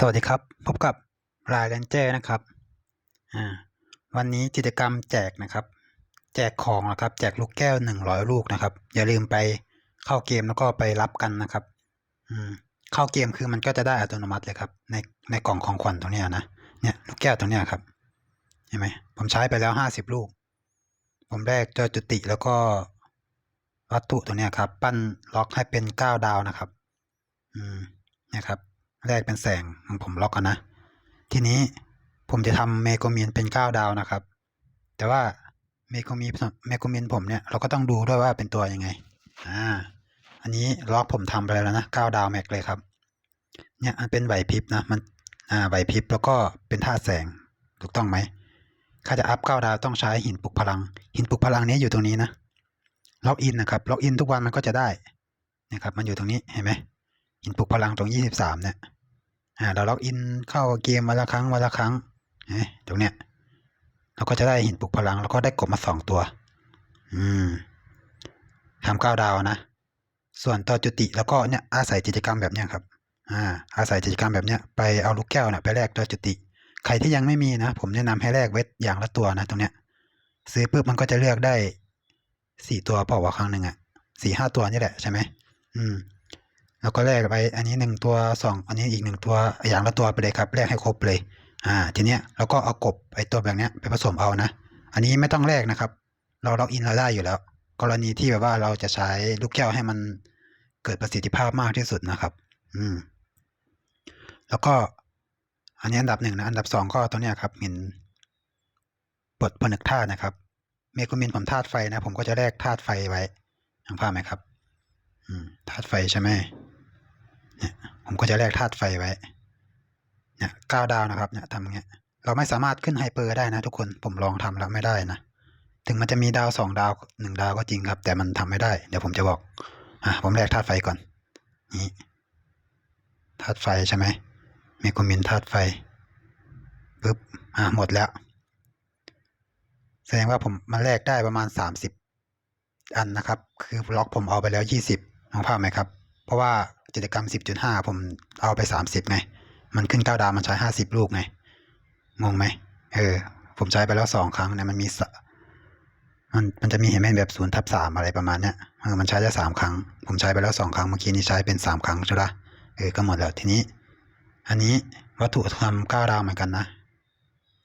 สวัสดีครับ พบกับรายเลนเจอร์นะครับวันนี้กิจกรรมแจกนะครับ แจกของนะครับ แจกลูกแก้วหนึ่งร้อยลูกนะครับ อย่าลืมไปเข้าเกมแล้วก็ไปรับกันนะครับอืเข้าเกมคือมันก็จะได้อัตโนมัติเลยครับ ในในกล่องของขวัญตรงนี้นะเนี่ยลูกแก้วตรงนี้ครับเห็นไหมผมใช้ไปแล้วห้าสิบลูก ผมแรกเจอจุติแล้วก็วัตถุตัวเนี้ครับ ปั้นล็อกให้เป็นเก้าดาวนะครับ อืมนี่ครับ แรกเป็นแสงของผมล็อกกันนะ ทีนี้ผมจะทำเมโกเมียนเป็นเก้าดาวนะครับ แต่ว่าเมโกมีเมโกเมียนผมเนี่ยเราก็ต้องดูด้วยว่าเป็นตัวยังไง อ่า อันนี้ล็อกผมทำไปแล้วนะเก้าดาวแม็กเลยครับ เนี่ยมันเป็นไหวพริบนะ มัน อ่าไหวพริบแล้วก็เป็นท่าแสง ถูกต้องไหมถ้าจะอัพเก้าดาวต้องใช้หินปลุกพลัง หินปลุกพลังนี้อยู่ตรงนี้นะ ล็อกอินนะครับ ล็อกอินทุกวันมันก็จะได้นะครับ มันอยู่ตรงนี้ เห็นไหมหินปลุกพลังตรงยี่สิบสามเนี่ย เราล็อกอินเข้าเกมวันละครั้งวันละครั้งตรงเนี้ยเราก็จะได้หินปลุกพลัง แล้วก็ได้กบมาสองตัว อืมทำเก้าดาวนะ ส่วนต่อจุติแล้วก็เนี่ยอาศัยกิจกรรมแบบเนี้ยครับ อ่า อาศัยกิจกรรมแบบเนี้ยไปเอาลูกแก้วเนี่ยไปแลกตัวจุติ ใครที่ยังไม่มีนะ ผมแนะนำให้แลกเวทอย่างละตัวนะตรงเนี้ย ซื้อปุ๊บมันก็จะเลือกได้สี่ตัวเปล่าวะครั้งหนึ่งอะสี่ห้าตัวนี่แหละใช่ไหมอืม แล้วก็แลกไปอันนี้หนึ่งตัวสองอันนี้อีกหนึ่งตัวอย่างละตัวไปเลยครับแลกให้ครบเลย อ่า ทีเนี้ยเราก็เอากบไอตัวแบบเนี้ยไปผสมเอานะ อันนี้ไม่ต้องแลกนะครับ เราล็อกอินเราได้อยู่แล้ว กรณีที่แบบว่าเราจะใช้ลูกแก้วให้มันเกิดประสิทธิภาพมากที่สุดนะครับ อืม แล้วก็ อันนี้อันดับหนึ่งนะ อันดับสองก็ตัวเนี้ยครับเห็นบทผนึกธาตุนะครับ เมกุมินผมธาตุไฟนะ ผมก็จะแลกธาตุไฟไว้ยังภาพไหมครับ อืมธาตุไฟใช่ไหม เนี่ยผมก็จะแลกธาตุไฟไว้เนี่ยเก้าดาวนะครับเนี่ยทำเงี้ยเราไม่สามารถขึ้นไฮเปอร์ได้นะทุกคนผมลองทำแล้วไม่ได้นะถึงมันจะมีดาวสองดาวหนึ่งดาวก็จริงครับ แต่มันทำไม่ได้ เดี๋ยวผมจะบอกอะผมแลกธาตุไฟก่อนนี่ธาตุไฟใช่ไหมเมกุมินธาตุไฟปึ๊บอะหมดแล้ว แสดงว่าผมมันแลกได้ประมาณสามสิบอันนะครับ คือล็อกผมเอาไปแล้วยี่สิบมองภาพไหมครับ เพราะว่า กิจกรรมสิบจุดห้าผมเอาไปสามสิบไง มันขึ้นเก้าดาวมันใช้ห้าสิบลูกไง งงไหม เออ ผมใช้ไปแล้วสองครั้งเนี่ยมันมีมันมันจะมีเห็นไหมแบบศูนย์ทับสามอะไรประมาณเนี้ยเออมันใช้ได้สามครั้ง ผมใช้ไปแล้วสองครั้ง เมื่อกี้นี้ใช้เป็นสามครั้งใช่ปะเออ ก็หมดแล้วทีนี้ อันนี้วัตถุทำเก้าดาวเหมือนกันนะ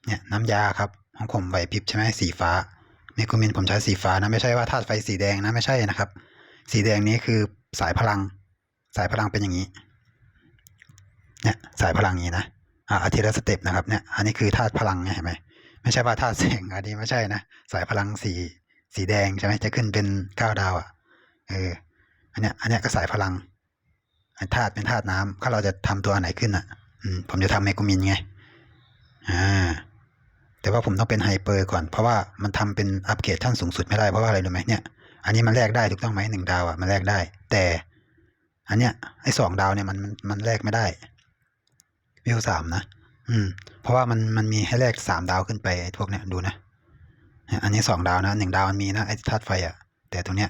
เนี่ยน้ำยาครับของผมไหวพริบใช่ไหมสีฟ้าเมกูมินผมใช้สีฟ้านะไม่ใช่ว่าธาตุไฟสีแดงนะไม่ใช่นะครับ สีแดงนี้คือสายพลัง สายพลังเป็นอย่างนี้ เนี่ยสายพลังอย่างนี้นะอ่าทีละสเต็ปนะครับเนี่ยอันนี้คือธาตุพลังไงเห็นไหมไม่ใช่ว่าธาตุแสงอันนี้ไม่ใช่นะสายพลังสีสีแดงใช่ไหมจะขึ้นเป็นเก้าดาวอะเอออันเนี้ยอันเนี้ยก็สายพลังอันธาตุเป็นธาตุน้ำถ้าเราจะทำตัวไหนขึ้นอะผมจะทำเมกูมินไงอ่าแต่ว่าผมต้องเป็นไฮเปอร์ก่อน เพราะว่ามันทำเป็นอัปเกรดขั้นสูงสุดไม่ได้เพราะว่าอะไรรู้ไหมเนี่ย อันนี้มันแลกได้ถูกต้องไหมหนึ่งดาวอะมันแลกได้ แต่ อันเนี้ยไอ้สองดาวเนี่ยมันมันแลกไม่ได้วิวสามนะ อืม เพราะว่ามันมันมีให้แลกสามดาวขึ้นไปไอ้พวกเนี้ยดูนะอันนี้สองดาวนะหนึ่งดาวมันมีนะไอ้ธาตุไฟอะ แต่ตรงเนี้ย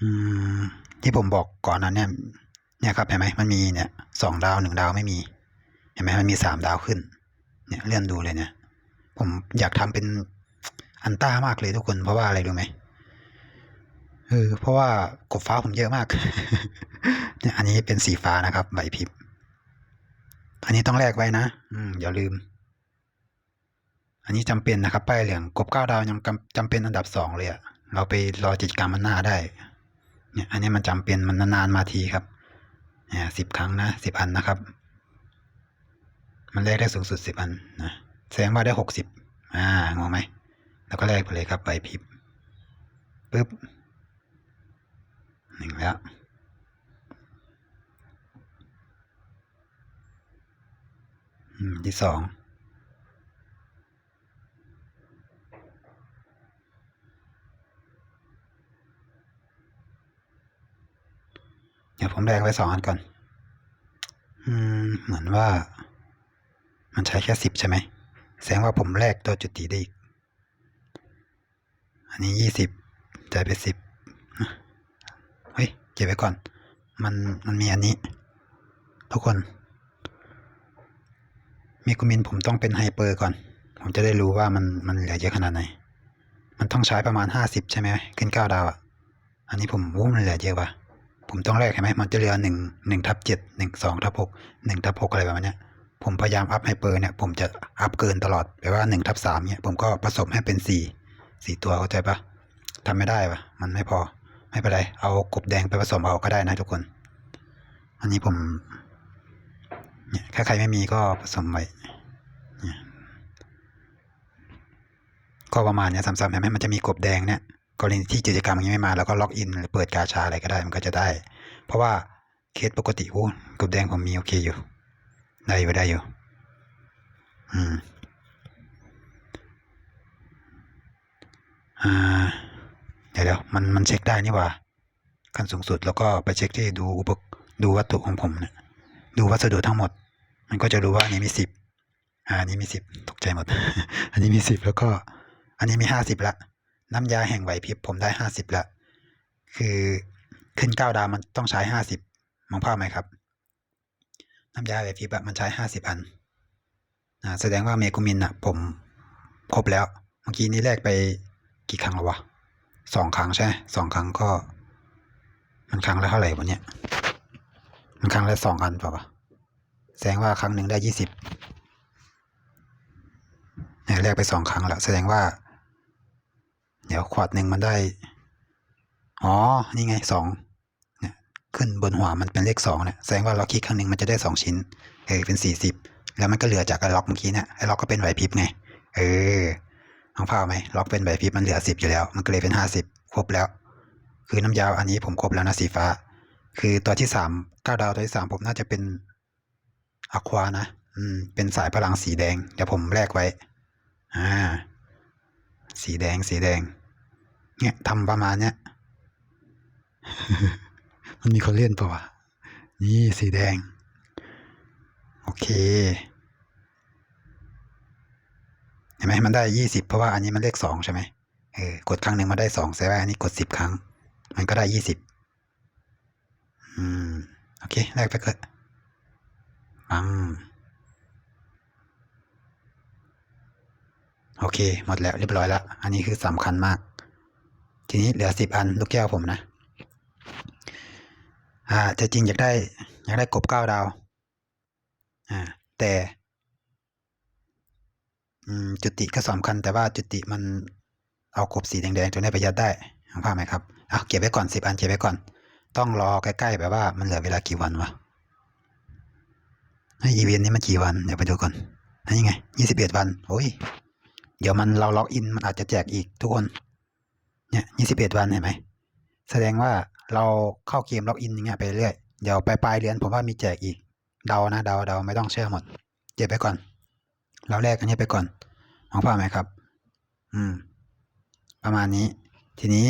อืม ที่ผมบอกก่อนนั้นเนี่ย เนี่ยครับเห็นไหมมันมีเนี่ยสองดาวหนึ่งดาวไม่มี เห็นไหมมันมีสามดาวขึ้น เนี่ยเลื่อนดูเลยเนี่ย ผมอยากทำเป็นอันต้ามากเลยทุกคนเพราะว่าอะไรรู้ไหม เออเพราะว่ากบฟ้าผมเยอะมาก เนี่ยอันนี้เป็นสีฟ้านะครับใบพริบอันนี้ต้องแลกไว้นะ อืมอย่าลืม อันนี้จำเป็นนะครับป้ายเหลืองกบเก้าดาวยังจำจำเป็นอันดับสองเลยอะเราไปรอกิจกรรมมันหน้าได้ เนี่ย อันนี้มันจำเป็นมันนานๆมาทีครับ เนี่ยสิบครั้งนะสิบอันนะครับ มันแลกได้สูงสุดสิบอันนะแสดงว่าได้หกสิบอ่างงไหมแล้วก็แลกไปเลยครับใบพริบปึ๊บ หนึ่งแล้วอืมที่สอง เดี๋ยวผมแลกไว้สองอันก่อน อืม เหมือนว่า มันใช้แค่สิบใช่ไหม แสดงว่าผมแลกตัวจุดติได้อีก อันนี้ยี่สิบจ่ายไปสิบ ก็บไว้ก่อน มันมันมีอันนี้ ทุกคน มีกุมินผมต้องเป็นไฮเปอร์ก่อน ผมจะได้รู้ว่ามันมันเหลือเยอะขนาดไหน มันต้องใช้ประมาณห้าสิบใช่ไหมขึ้นเก้าดาวอะ อันนี้ผมวู้มันเหลือเยอะว่ะผมต้องแลกใช่ไหมมันจะเหลือหนึ่งหนึ่งทับเจ็ดหนึ่งสองทับหกหนึ่งทับหกอะไรประมาณเนี้ยผมพยายามอัพไฮเปอร์เนี่ยผมจะอัพเกินตลอดแปลว่าหนึ่งทับสามเนี่ยผมก็ผสมให้เป็นสี่สี่ตัวเข้าใจปะทำไม่ได้ปะมันไม่พอ ไม่เป็นไร เอากบแดงไปผสมเอาก็ได้นะทุกคน อันนี้ผมเนี่ยถ้าใครไม่มีก็ผสมไว้เนี่ยก็ประมาณเนี้ยซ้ำๆเห็นไหมมันจะมีกบแดงเนี่ยกรณีที่กิจกรรมยังไม่มาแล้วก็ล็อกอินหรือเปิดกาชาอะไรก็ได้มันก็จะได้ เพราะว่าเคสปกติโอ้กบแดงผมมีโอเคอยู่ ได้อยู่ได้อยู่ อืมอ่า ดี๋ยวมันมันเช็คได้นี่ว่าขั้นสูงสุดแล้วก็ไปเช็คที่ดูอุปดูวัตถุของผมเนี่ยดูวัสดุทั้งหมด มันก็จะรู้ว่าอันนี้มีสิบอันนี้มีสิบตกใจหมด อันนี้มีสิบแล้วก็ อันนี้มีห้าสิบละน้ำยาแห่งไหวพริบผมได้ห้าสิบละคือขึ้นเก้าดาวมันต้องใช้ห้าสิบมองภาพไหมครับ น้ำยาไหวพริบมันใช้ห้าสิบอันอแสดงว่าเมกุมินอะผมครบแล้ว เมื่อกี้นี้แลกไปกี่ครั้งแล้ววะ สองครั้งใช่สองครั้งก็ มันครั้งละเท่าไหร่วะเนี่ย มันครั้งละสองอันเปล่าวะแสดงว่าครั้งหนึ่งได้ยี่สิบนี่แลกไปสองครั้งแล้วแสดงว่า เดี๋ยวขวดหนึ่งมันได้ อ๋อ นี่ไงสองเนี่ยขึ้นบนหัวมันเป็นเลขสองเนี่ยแสดงว่าเราคลิกครั้งหนึ่งมันจะได้สองชิ้น เออเป็นสี่สิบแล้วมันก็เหลือจากไอ้ล็อกเมื่อกี้เนี่ยไอ้ล็อกก็เป็นไหวพริบไง เออ น้องภาไหมล็อกเป็นไหวพริบมันเหลือสิบอยู่แล้ว มันก็เลยเป็นห้าสิบครบแล้ว คือน้ำยาอันนี้ผมครบแล้วนะสีฟ้า คือตัวที่สามเก้าดาวตัวที่สามผมน่าจะเป็นอะควานะ อืม เป็นสายพลังสีแดง เดี๋ยวผมแลกไว้ อ่า สีแดงสีแดง เนี่ยทำประมาณเนี้ย มันมีคนเล่นปะวะ นี่สีแดง โอเค เห็นไหมมันได้ยี่สิบเพราะว่าอันนี้มันเลขสองใช่ไหมเออกดครั้งหนึ่งมาได้สองแสดงว่าอันนี้กดสิบครั้ง มันก็ได้ยี่สิบอืมโอเคแลกไปเกิดปังโอเค หมดแล้วเรียบร้อยแล้ว อันนี้คือสำคัญมาก ทีนี้เหลือสิบอันลูกแก้วผมนะ อ่าแต่จริงอยากได้ อยากได้กบเก้าดาว อ่า แต่ จุติก็สำคัญ แต่ว่าจุติมันเอากบสีแดงๆตัวนี้ไปยัดได้เห็นภาพไหมครับอะเก็บไว้ก่อนสิบอันเก็บไว้ก่อน ต้องรอใกล้ๆแบบว่ามันเหลือเวลากี่วันวะให้อีเวนต์นี้มันกี่วันเดี๋ยวไปดูก่อนนนี้ไงยี่สิบเอ็ดวันโอ้ยเดี๋ยวมันเราล็อกอินมันอาจจะแจกอีกทุกคน เนี่ยยี่สิบเอ็ดวันเห็นไหมแสดงว่าเราเข้าเกมล็อกอินอย่างเงี้ยไปเรื่อยเดี๋ยวไปปลายเดือนผมว่ามีแจกอีกเดานะเดาเดาไม่ต้องเชื่อหมดเก็บไปก่อน เราแลกอันนี้ไปก่อนมองภาพไหมครับ อืม ประมาณนี้ ทีนี้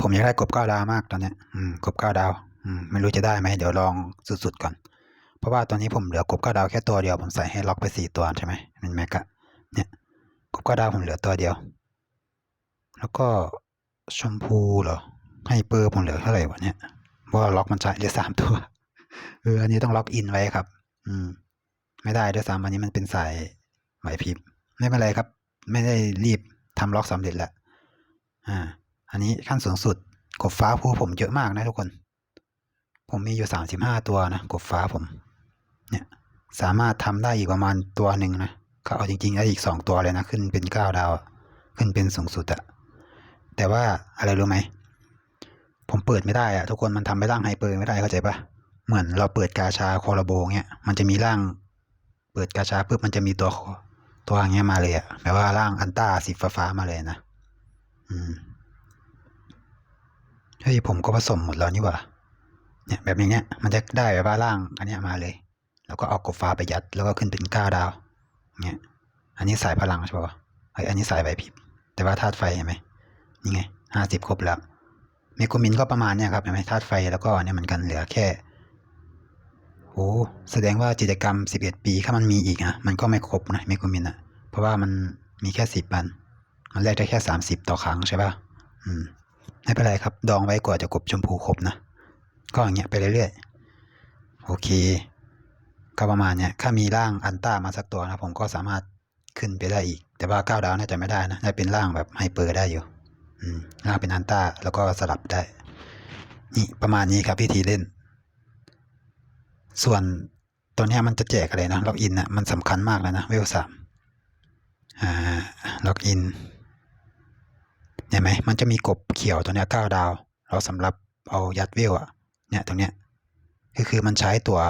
ผมอยากได้กบเก้าดาวมากตอนเนี้ยอืมกบเก้าดาว อืมไม่รู้จะได้ไหมเดี๋ยวลองสุดๆก่อน เพราะว่าตอนนี้ผมเหลือกบเก้าดาวแค่ตัวเดียวผมใส่ให้ล็อกไปสี่ตัวใช่ไหมเป็นแม็กอะเนี่ย กบเก้าดาวผมเหลือตัวเดียว แล้วก็ชมพูเหรอให้เปอร์ผมเหลือเท่าไหร่วะเนี่ยเพราะว่าล็อกมันใช้เหลือสามตัวเอออันนี้ต้องล็อกอินไว้ครับ อืม ไม่ได้ด้วยซ้ำอันนี้มันเป็นสายไหวพริบไม่เป็นไรครับ ไม่ได้รีบทำล็อกสำเร็จแล้วอ่า อันนี้ขั้นสูงสุดกบฟ้าภูผมเยอะมากนะทุกคน ผมมีอยู่สามสิบห้าตัวนะกบฟ้าผม เนี่ยสามารถทำได้อีกประมาณตัวหนึ่งนะเขาเอาจริงๆได้อีกสองตัวเลยนะขึ้นเป็นเก้าดาวขึ้นเป็นสูงสุดอะแต่ว่าอะไรรู้ไหมผมเปิดไม่ได้อะทุกคนมันทำไปร่างไฮเปอร์ไม่ได้เข้าใจปะเหมือนเราเปิดกาชาคอร์โบเงี้ยมันจะมีร่าง เปิดกาชาปุ๊บมันจะมีตัวตัวอย่างเงี้ยมาเลยอะแบบว่าร่างอันต้าสีฟ้ามาเลยนะ อืมเฮ้ยผมก็ผสมหมดแล้วนี่หว่า เนี่ยแบบอย่างเงี้ย มันจะได้แบบว่าร่าง อันเนี้ยมาเลย แล้วก็เอากบฟ้าไปยัด แล้วก็ขึ้นเป็นเก้าดาว เนี่ย อันนี้สายพลังใช่ป่ะเฮ้ยอันนี้สายไหวพริบแต่ว่าธาตุไฟเห็นไหมนี่ไงห้าสิบครบแล้วเมโกมินก็ประมาณเนี่ยครับเห็นไหมธาตุไฟแล้วก็เนี่ยเหมือนกันเหลือแค่ โอ้แสดงว่ากิจกรรมสิบเอ็ดปีถ้ามันมีอีกนะมันก็ไม่ครบนะเมโกมินอะ เพราะว่ามันมีแค่สิบวัน มันแลกได้แค่สามสิบต่อครั้งใช่ป่ะ อืม ไม่เป็นไรครับ ดองไว้กว่าจะกบชมพูครบนะ ก็อย่างเงี้ยไปเรื่อยๆ โอเค ก็ประมาณเนี้ย ถ้ามีร่างอันต้ามาสักตัวนะ ผมก็สามารถขึ้นไปได้อีก แต่ว่าก้าวดาวน่าจะไม่ได้นะ น่าเป็นร่างแบบไฮเปอร์ได้อยู่ อืม ร่างเป็นอันต้าแล้วก็สลับได้ นี่ประมาณนี้ครับวิธีเล่น ส่วนตัวนี้มันจะแจกอะไรนะล็อกอินนะมันสำคัญมากแล้วนะเวลสามอ่าล็อกอินเห็นไหมมันจะมีกบเขียวตัวนี้เก้าดาว เราสำหรับเอายัดเวลอะเนี่ยตรงเนี้ยก็คือมันใช้ตัว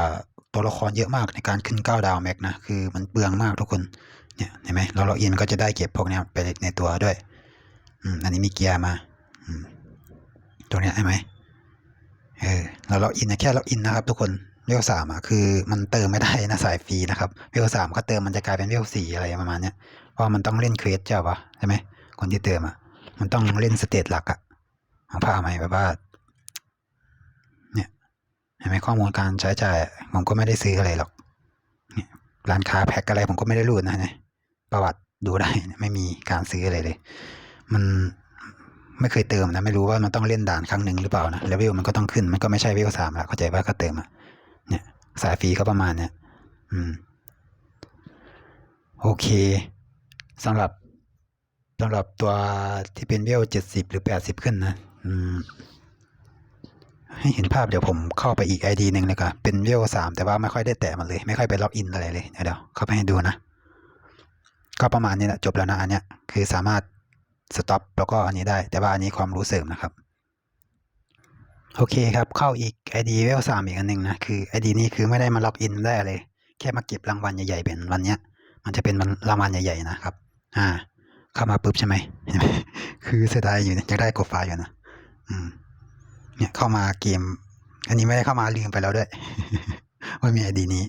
ตัวละครเยอะมากในการขึ้นเก้าดาวแม็กนะคือมันเปลืองมากทุกคนเนี่ยเห็นไหมเราล็อกอินก็จะได้เก็บพวกเนี้ยไปในตัวด้วยอืมอันนี้มีเกียร์มาอืมตัวเนี้ยเห็นไหมเออเราล็อกอินนะแค่ล็อกอินนะครับทุกคน วลสามอะคือมันเติมไม่ได้นะสายฟรีนะครับเวลสามก็เติมมันจะกลายเป็นเวลสี่อะไรประมาณเนี้ยเพราะมันต้องเล่นเควสเจ้าปะใช่ไหมคนที่เติมอะมันต้องเล่นสเตจหลักอะของผ้าไหมแบบว่าเนี่ยเห็นไหมข้อมูลการใช้จ่ายผมก็ไม่ได้ซื้ออะไรหรอกเนี่ยร้านค้าแพ็คอะไรผมก็ไม่ได้รูดนะเนี่ยประวัติดูได้ไม่มีการซื้ออะไรเลย มันไม่เคยเติมนะไม่รู้ว่ามันต้องเล่นด่านครั้งหนึ่งหรือเปล่านะเลเวลมันก็ต้องขึ้นมันก็ไม่ใช่เวลสามละเข้าใจว่าก็เติมอะเนี่ย สายฟรีก็ประมาณเนี่ยอืม โอเคสำหรับสำหรับตัวที่เป็นเวลเจ็ดสิบหรือแปดสิบขึ้นนะอืม ให้เห็นภาพเดี๋ยวผมเข้าไปอีกไอดีหนึ่งเลยครับเป็นเวลสามแต่ว่าไม่ค่อยได้แตะมันเลย ไม่ค่อยไปล็อกอินอะไรเลยเดี๋ยวเดี๋ยวเข้าไปให้ดูนะก็ประมาณนี้แหละจบแล้วนะอันเนี้ยคือสามารถสต็อปแล้วก็อันนี้ได้ แต่ว่าอันนี้ความรู้เสริมนะครับ โอเคครับเข้าอีก ไอดีเวลสามอีกอันหนึ่งนะคือไอดีนี้คือไม่ได้มาล็อกอินได้เลย แค่มาเก็บรางวัลใหญ่ๆเป็นวันเนี้ย มันจะเป็นรางวัลใหญ่ๆนะครับ อ่า เข้ามาปุ๊บใช่ไหมคือเสียดายอยู่เนี่ยจะได้กดฟ้าอยู่นะอืม เนี่ยเข้ามาเกม อันนี้ไม่ได้เข้ามาลืมไปแล้วด้วยว่ามีไอดีนี้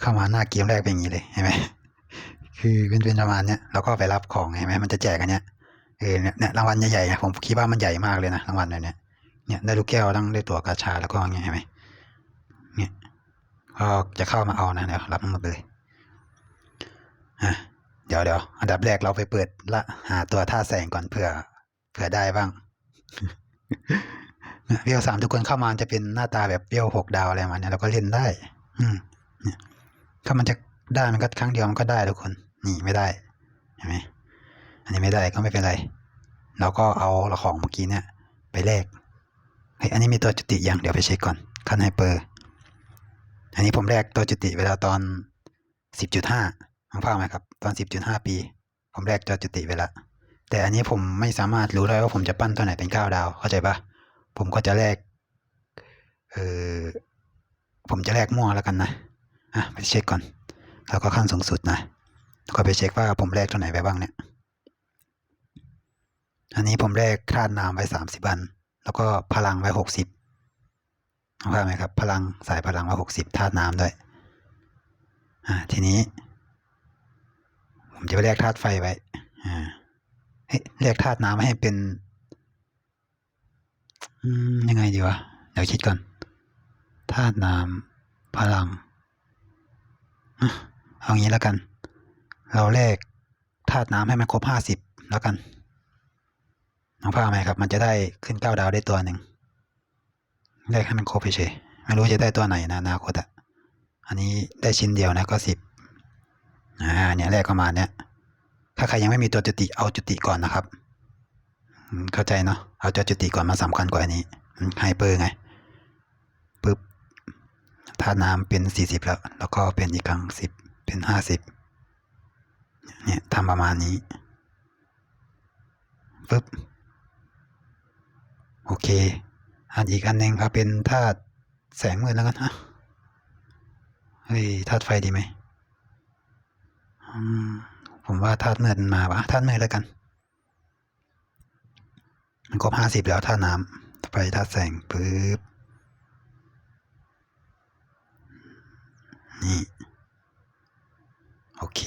เข้ามาหน้าเกมแรกเป็นอย่างนี้เลยเห็นไหมคือเป็นเป็นประมาณเนี้ยแล้วก็ไปรับของเห็นไหมมันจะแจกอันเนี้ยเออเนี่ยรางวัลใหญ่ๆอะผมคิดว่ามันใหญ่มากเลยนะรางวัลเนี้ย เนี่ยได้ลูกแก้วตั้งได้ตัวกาชาแล้วก็เงี้ยเห็นไหมเนี่ยก็จะเข้ามาเอานะเดี๋ยวรับมันหมดเลยอะเดี๋ยวเดี๋ยวอันดับแรกเราไปเปิดละหาตัวท่าแสงก่อนเผื่อเผื่อได้บ้างเวลสามทุกคนเข้ามาจะเป็นหน้าตาแบบเวลหกดาวอะไรมาเนี่ยเราก็เล่นได้ อืมเนี่ยถ้ามันจะได้มันก็ครั้งเดียวมันก็ได้ทุกคน นี่ไม่ได้เห็นไหมอันนี้ไม่ได้ก็ไม่เป็นไร เราก็เอาละของเมื่อกี้เนี่ย ไปแลก อันนี้มีตัวจุติยังเดี๋ยวไปเช็คก่อนคันไฮเปอร์ อันนี้ผมแลกตัวจุติเวลาตอนสิบจุดห้าฟังภาพไหมครับ ตอนสิบจุดห้าปี ผมแลกตัวจุติไปละแต่อันนี้ผมไม่สามารถรู้ได้ว่าผมจะปั้นตัวไหนเป็นเก้าดาว เข้าใจปะผมก็จะแลกเออผมจะแลกมั่วแล้วกันนะ อะไปเช็คก่อน แล้วก็ขั้นสูงสุดนะ แล้วก็ไปเช็คว่าผมแลกตัวไหนไปบ้างเนี่ย อันนี้ผมแลกคาดน้ำไว้สามสิบอัน แล้วก็พลังไว้หกสิบเอาภาไหมครับ พลังสายพลังไว้หกสิบธาตุน้ำด้วยอ่าทีนี้ ผมจะไปแลกธาตุไฟไว้อ่าเฮ้ยแลกธาตุน้ำให้เป็นยังไงดีวะ เดี๋ยวคิดก่อนธาตุน้ำพลังเอางี้แล้วกัน เราแลกธาตุน้ำให้มันครบห้าสิบแล้วกัน น้องผ้าไหมครับ มันจะได้ขึ้นเก้าดาวได้ตัวหนึ่งแลกให้มันครบไปเฉยไม่รู้จะได้ตัวไหนนะอนาคตอะอันนี้ได้ชิ้นเดียวนะก็สิบอ่าเนี่ยแรกประมาณเนี้ยถ้าใครยังไม่มีตัวจุติเอาจุติก่อนนะครับ เข้าใจเนาะเอาตัวจุติก่อนมาสำคัญกว่าอันนี้ไฮเปอร์ไงปึ๊บธาตุน้ำเป็นสี่สิบแล้ว แล้วก็เป็นอีกครั้งสิบเป็นห้าสิบเนี่ยทำประมาณนี้ปึ๊บ โอเค อันอีกอันหนึ่งเอาเป็นธาตุแสงมืดแล้วกันฮะเฮ้ยธาตุไฟดีไหมอืมผมว่าธาตุมืดมันมาปะธาตุมืดแล้วกัน มันครบห้าสิบแล้วธาตุน้ำไฟธาตุแสงปึ๊บนี่โอเค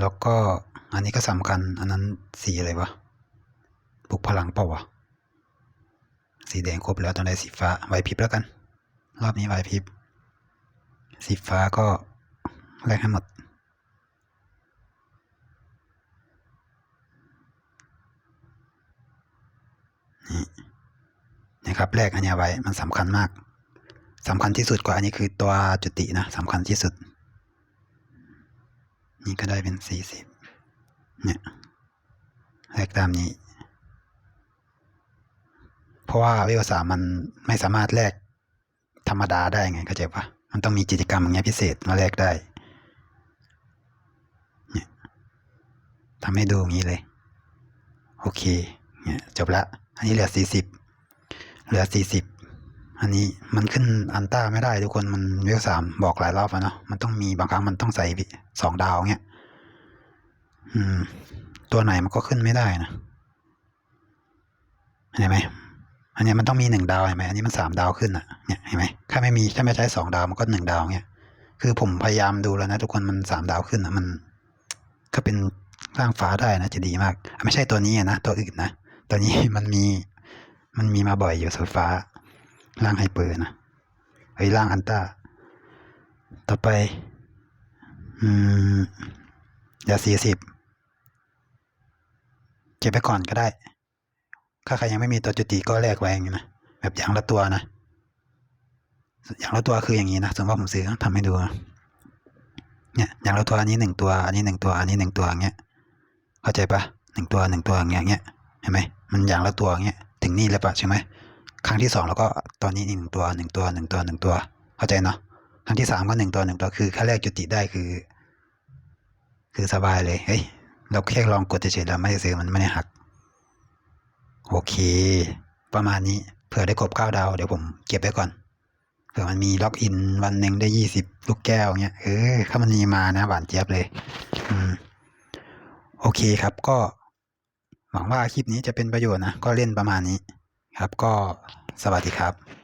แล้วก็อันนี้ก็สำคัญ อันนั้นสีอะไรวะ ลุกพลังเปล่าวะสีแดงครบแล้วตอนนี้สีฟ้าไหวพริบแล้วกัน รอบนี้ไหวพริบ สีฟ้าก็แลกให้หมด นี่นะครับแลกอันนี้ไว้มันสำคัญมากสำคัญที่สุดกว่าอันนี้คือตัวจุตินะสำคัญที่สุด นี่ก็ได้เป็นสี่สิบเนี่ยแลกตามนี้ เพราะว่าเวลสามมันไม่สามารถแลกธรรมดาได้ไงเข้าใจปะมันต้องมีกิจกรรมอย่างเงี้ยพิเศษมาแลกได้เนี่ยทำให้ดูอย่างนี้เลย โอเคเนี่ยจบละ อันนี้เหลือสี่สิบเหลือสี่สิบอันนี้มันขึ้นอันต้าไม่ได้ทุกคนมันเวลสามบอกหลายรอบแล้วเนาะมันต้องมีบางครั้งมันต้องใส่สองดาวเงี้ยอืม ตัวไหนมันก็ขึ้นไม่ได้นะเห็นไหม อันนี้มันต้องมีหนึ่งดาวเห็นไหมอันนี้มันสามดาวขึ้นอะเนี่ยเห็นไหมถ้าไม่มีถ้าไม่ใช้สองดาวมันก็หนึ่งดาวเงี้ยคือผมพยายามดูแล้วนะทุกคนมันสามดาวขึ้นอะมัน ก็เป็นร่างฟ้าได้นะจะดีมาก ไม่ใช่ตัวนี้นะตัวอื่นนะตัวนี้มันมีมันมีมาบ่อยอยู่โซฟ้า ร่างไฮเปอร์นะไอ้ร่างอันต้าต่อไป อืมยวสี่สิบเก็บไปก่อนก็ได้ ถ้าใครยังไม่มีตัวจุติก็แลกไว้อย่างนี้นะแบบอย่างละตัวนะ อย่างละตัวคืออย่างนี้นะสมมติว่าผมซื้อทำให้ดูนะเนี่ยอย่างละตัวอันนี้หนึ่งตัว อันนี้หนึ่งตัว อันนี้หนึ่งตัวอย่างเงี้ยเข้าใจปะหนึ่งตัวหนึ่งตัวอย่างเงี้ยเห็นไหมมันอย่างละตัวอย่างเงี้ยถึงนี่แล้วปะใช่ไหมครั้งที่สองแล้วก็ตอนนี้อีกหนึ่งตัวหนึ่งตัวหนึ่งตัวหนึ่งตัว เข้าใจเนาะครั้งที่สามก็หนึ่งตัวหนึ่งตัวคือแค่แรกจุติได้คือ คือสบายเลยเฮ้ยเราแค่ลองกดเฉยๆเราไม่ได้ซื้อมันไม่ได้หัก โอเค ประมาณนี้เผื่อได้ครบเก้าดาว เดี๋ยวผมเก็บไว้ก่อนเผื่อมันมีล็อกอินวันหนึ่งได้ยี่สิบลูกแก้วเงี้ยเออถ้ามันมีมานะหวานเจี๊ยบเลย อืม โอเคครับก็หวังว่าคลิปนี้จะเป็นประโยชน์นะ ก็เล่นประมาณนี้ ครับก็สวัสดีครับ